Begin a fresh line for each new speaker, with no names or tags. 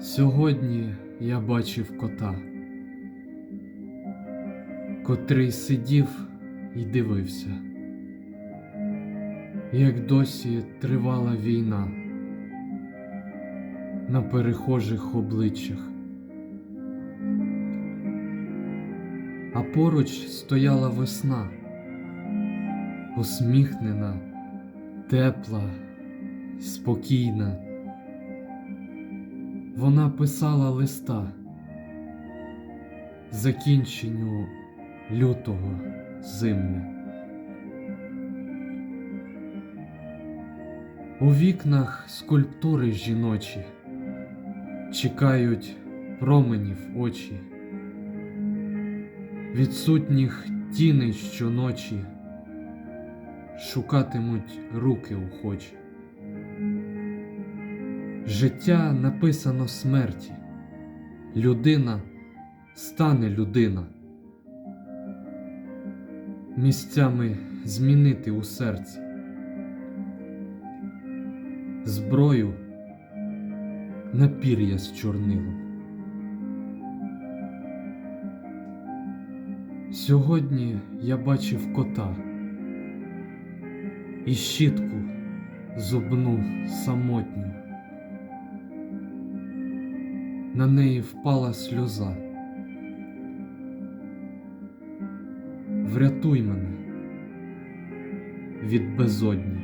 Сьогодні я бачив кота, котрий сидів і дивився, як досі тривала війна на перехожих обличчях, а поруч стояла весна, усміхнена, тепла, спокійна. Вона писала листа закінченню лютого зимня. У вікнах скульптури жіночі чекають променів очі, відсутніх тіней щоночі шукатимуть руки охочі. Життя написано смерті, людина стане людина. Місцями змінити у серці, зброю на пір'я з чорнилом. Сьогодні я бачив кота і щітку зубну самотню. На неї впала сльоза. Врятуй мене від безодні.